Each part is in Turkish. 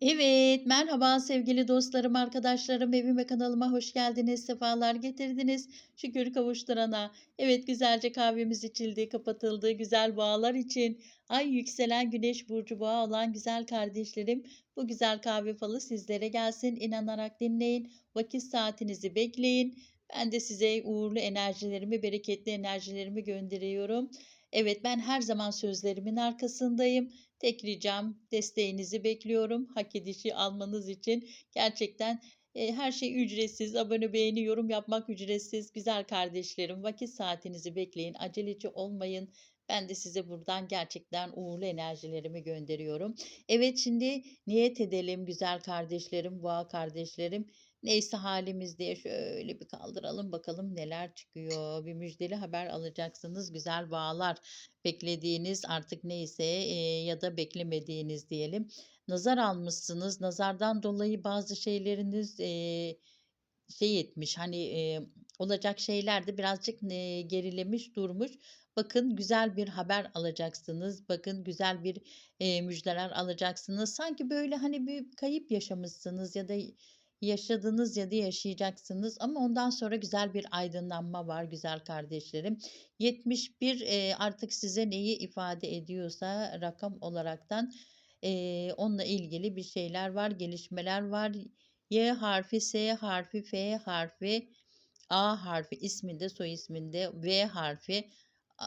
Evet, merhaba sevgili dostlarım, arkadaşlarım, evime kanalıma hoş geldiniz, sefalar getirdiniz. Şükür kavuşturana. Evet, güzelce kahvemiz içildi, kapatıldı, güzel boğalar için. Ay yükselen güneş burcu boğa olan güzel kardeşlerim, bu güzel kahve falı sizlere gelsin. İnanarak dinleyin, vakit saatinizi bekleyin. Ben de size uğurlu enerjilerimi, bereketli enerjilerimi gönderiyorum. Evet, ben her zaman sözlerimin arkasındayım. Tek ricam desteğinizi bekliyorum. Hak edişi almanız için gerçekten e, her şey ücretsiz. Abone, beğeni, yorum yapmak ücretsiz. Güzel kardeşlerim vakit saatinizi bekleyin. Aceleci olmayın. Ben de size buradan gerçekten uğurlu enerjilerimi gönderiyorum. Evet şimdi niyet edelim güzel kardeşlerim, boğa kardeşlerim. Neyse halimiz diye şöyle bir kaldıralım bakalım neler çıkıyor. Bir müjdeli haber alacaksınız güzel boğalar. Beklediğiniz artık neyse e, ya da beklemediğiniz diyelim. Nazar almışsınız. Nazardan dolayı bazı şeyleriniz e, şey etmiş hani e, olacak şeyler de birazcık e, gerilemiş durmuş. Bakın güzel bir haber alacaksınız. Bakın güzel bir e, müjdeler alacaksınız. Sanki böyle hani bir kayıp yaşamışsınız ya da yaşadınız ya da yaşayacaksınız ama ondan sonra güzel bir aydınlanma var güzel kardeşlerim. 71 e, artık size neyi ifade ediyorsa rakam olaraktan e, onunla ilgili bir şeyler var, gelişmeler var. Y harfi, S harfi, F harfi, A harfi isminde, soy isminde, V harfi,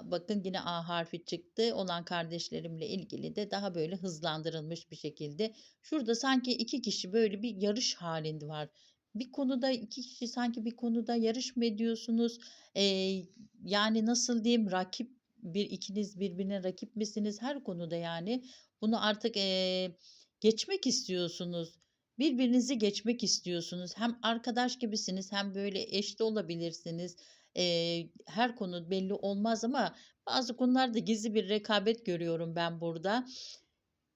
bakın yine A harfi çıktı olan kardeşlerimle ilgili de daha böyle hızlandırılmış bir şekilde. Şurada sanki iki kişi böyle bir yarış halinde var. Bir konuda iki kişi sanki bir konuda yarış mı ediyorsunuz? Ee, yani nasıl diyeyim rakip bir ikiniz birbirine rakip misiniz her konuda yani bunu artık e, geçmek istiyorsunuz. Birbirinizi geçmek istiyorsunuz. Hem arkadaş gibisiniz hem böyle eş de olabilirsiniz. Eee, her konu belli olmaz ama bazı konularda gizli bir rekabet görüyorum ben burada.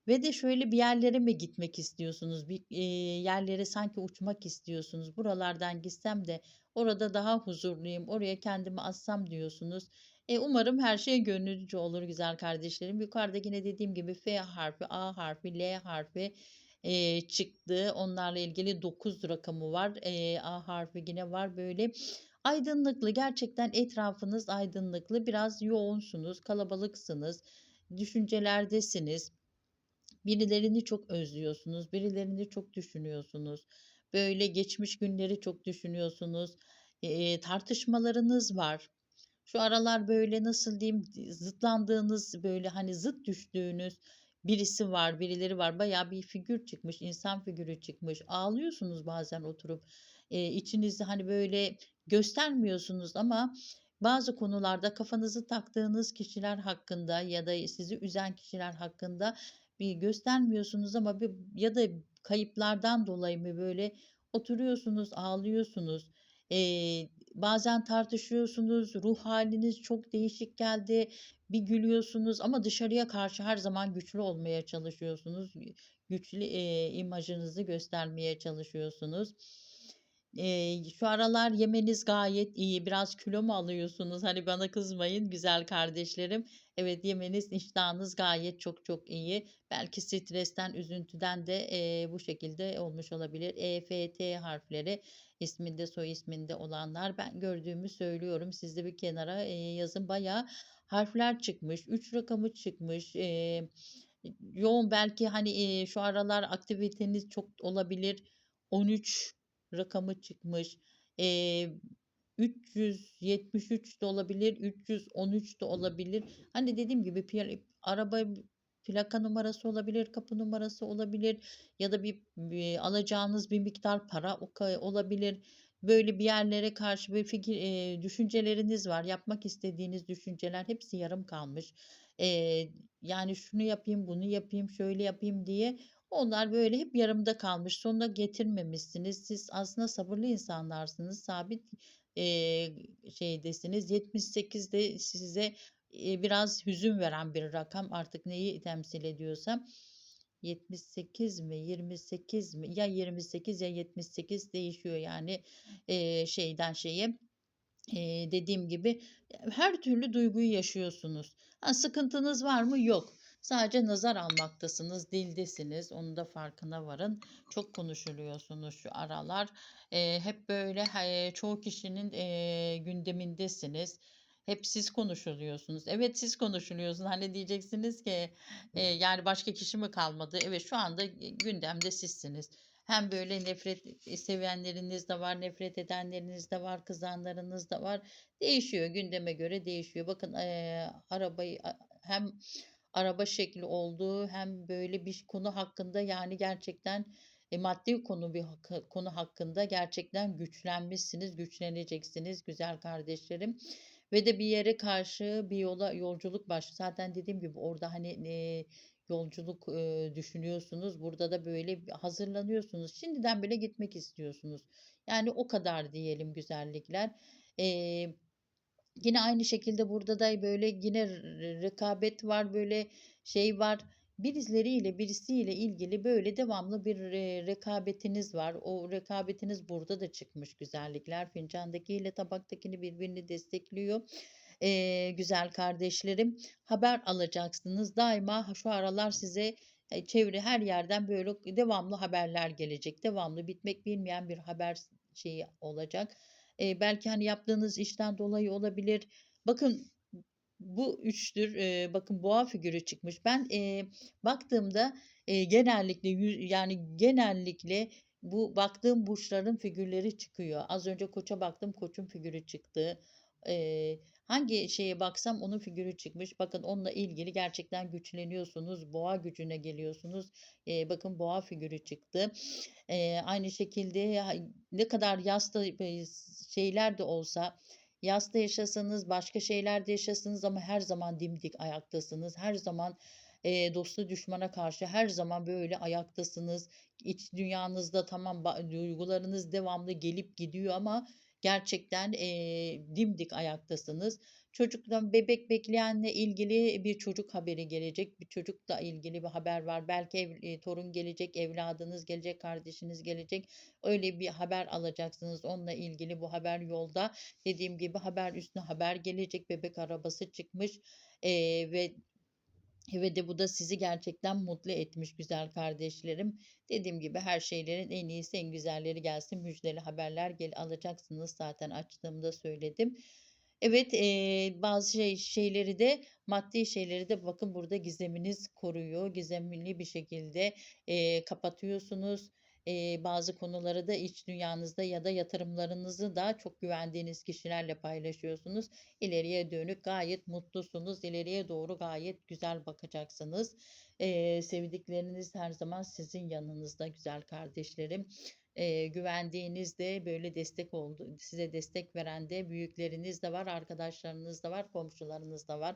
Ve de şöyle bir yerlere mi gitmek istiyorsunuz? Bir eee, yerlere sanki uçmak istiyorsunuz. Buralardan gitsem de orada daha huzurluyum, oraya kendimi assam diyorsunuz. E, umarım her şey gönlünüzce olur güzel kardeşlerim. Yukarıda yine dediğim gibi F harfi, A harfi, L harfi eee, çıktı. Onlarla ilgili 9 rakamı var. Eee, A harfi yine var. Böyle aydınlıklı gerçekten etrafınız aydınlıklı. Biraz yoğunsunuz, kalabalıksınız, düşüncelerdesiniz. Birilerini çok özlüyorsunuz, birilerini çok düşünüyorsunuz. Böyle geçmiş günleri çok düşünüyorsunuz. Eee, tartışmalarınız var. Şu aralar böyle nasıl diyeyim zıtlandığınız böyle hani zıt düştüğünüz birisi var, birileri var. Bayağı bir figür çıkmış, insan figürü çıkmış. Ağlıyorsunuz bazen oturup. Eee, içinizi hani böyle göstermiyorsunuz ama bazı konularda kafanızı taktığınız kişiler hakkında ya da sizi üzen kişiler hakkında bir göstermiyorsunuz ama bir ya da kayıplardan dolayı mı böyle oturuyorsunuz, ağlıyorsunuz. Eee, bazen tartışıyorsunuz, ruh haliniz çok değişik geldi, bir gülüyorsunuz ama dışarıya karşı her zaman güçlü olmaya çalışıyorsunuz. Güçlü, eee, imajınızı göstermeye çalışıyorsunuz. Eee, şu aralar yemeniz gayet iyi. Biraz kilo mu alıyorsunuz? Hani bana kızmayın güzel kardeşlerim. Evet yemeniz, iştahınız gayet çok çok iyi. Belki stresten, üzüntüden de eee, bu şekilde olmuş olabilir. E, F, T harfleri isminde, soy isminde olanlar ben gördüğümü söylüyorum. Siz de bir kenara eee, yazın. Bayağı harfler çıkmış. 3 rakamı çıkmış. Eee, yoğun belki hani eee, şu aralar aktiviteniz çok olabilir. 13 rakamı çıkmış. Eee, 373 de olabilir, 313 de olabilir. Hani dediğim gibi araba plaka numarası olabilir, kapı numarası olabilir ya da bir, bir alacağınız bir miktar para olabilir. Böyle bir yerlere karşı bir fikir, eee, düşünceleriniz var. Yapmak istediğiniz düşünceler hepsi yarım kalmış. Eee, yani şunu yapayım, bunu yapayım, şöyle yapayım diye onlar böyle hep yarımda kalmış. Sonuna getirmemişsiniz. Siz aslında sabırlı insanlarsınız. Sabit eee, şeydesiniz. 78 de size eee, biraz hüzün veren bir rakam. Artık neyi temsil ediyorsa. 78 mi 28 mi ya 28 ya 78 değişiyor yani eee, şeyden şeye Eee, dediğim gibi her türlü duyguyu yaşıyorsunuz. Ha, sıkıntınız var mı? Yok. Sadece nazar almaktasınız, dildesiniz. Onun da farkına varın. Çok konuşuluyorsunuz şu aralar. Eee, hep böyle he çoğu kişinin, eee, gündemindesiniz. Hep siz konuşuluyorsunuz. Evet, siz konuşuluyorsunuz. Hani diyeceksiniz ki, eee, yani başka kişi mi kalmadı? Evet, şu anda, gündemde sizsiniz. Hem böyle nefret sevenleriniz de var, nefret edenleriniz de var, kızanlarınız da var. Değişiyor, gündeme göre değişiyor. Bakın, eee, arabayı hem araba şekli olduğu hem böyle bir konu hakkında, yani gerçekten, eee, maddi konu bir konu hakkında gerçekten güçlenmişsiniz, güçleneceksiniz güzel kardeşlerim. Ve de bir yere karşı bir yola yolculuk baş zaten dediğim gibi orada, hani, eee, yolculuk, eee, düşünüyorsunuz. Burada da böyle hazırlanıyorsunuz. Şimdiden bile gitmek istiyorsunuz. Yani o kadar diyelim güzellikler. Eee, yine aynı şekilde burada da böyle yine rekabet var, böyle şey var. Birileriyle, birisiyle ilgili böyle devamlı bir, eee, rekabetiniz var. O rekabetiniz burada da çıkmış güzellikler. Fincandakiyle tabaktakini birbirini destekliyor. Eee, güzel kardeşlerim. Haber alacaksınız. Daima şu aralar size, eee, çevre her yerden böyle devamlı haberler gelecek. Devamlı bitmek bilmeyen bir haber şeyi olacak. Eee, belki, hani, yaptığınız işten dolayı olabilir. Bakın bu 3'tür. Eee, bakın boğa figürü çıkmış. Ben, eee, baktığımda, eee, genellikle yani genellikle bu baktığım burçların figürleri çıkıyor. Az önce Koç'a baktım, Koç'un figürü çıktı. Eee, hangi şeye baksam onun figürü çıkmış. Bakın onunla ilgili gerçekten güçleniyorsunuz. Boğa gücüne geliyorsunuz. Eee, bakın boğa figürü çıktı. Eee, aynı şekilde ne kadar yasta eee, şeyler de olsa, yasta yaşasanız, başka şeyler de yaşasanız ama her zaman dimdik ayaktasınız. Her zaman, eee, dosta düşmana karşı her zaman böyle ayaktasınız. İç dünyanızda tamam duygularınız devamlı gelip gidiyor ama gerçekten, eee, dimdik ayaktasınız. Çocuktan bebek bekleyenle ilgili bir çocuk haberi gelecek. Bir çocukla ilgili bir haber var. Belki ev eee, torun gelecek, evladınız gelecek, kardeşiniz gelecek. Öyle bir haber alacaksınız. Onunla ilgili bu haber yolda. Dediğim gibi haber üstüne haber gelecek. Bebek arabası çıkmış, eee, ve ve bu da sizi gerçekten mutlu etmiş güzel kardeşlerim. Dediğim gibi her şeylerin en iyisi, en güzelleri gelsin. Müjdeli haberler gel alacaksınız. Zaten açtığımda söyledim. Evet, eee, bazı şey şeyleri de maddi şeyleri de bakın burada gizeminiz koruyor. Gizemli bir şekilde, eee, kapatıyorsunuz. Eee, bazı konuları da iç dünyanızda ya da yatırımlarınızı da çok güvendiğiniz kişilerle paylaşıyorsunuz. İleriye dönük gayet mutlusunuz. İleriye doğru gayet güzel bakacaksınız. Eee, sevdikleriniz her zaman sizin yanınızda güzel kardeşlerim. Eee, güvendiğiniz böyle destek oldu size destek veren de büyükleriniz de var, arkadaşlarınız da var, komşularınız da var.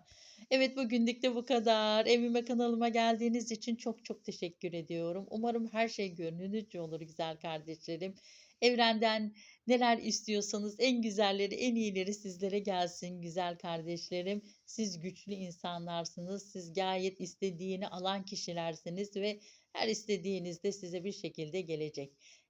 Evet, bugünlük de bu kadar. Evime, kanalıma geldiğiniz için çok çok teşekkür ediyorum. Umarım her şey gönlünüzce olur güzel kardeşlerim. Evrenden neler istiyorsanız en güzelleri, en iyileri sizlere gelsin güzel kardeşlerim. Siz güçlü insanlarsınız. Siz gayet istediğini alan kişilersiniz ve her istediğiniz de size bir şekilde gelecek.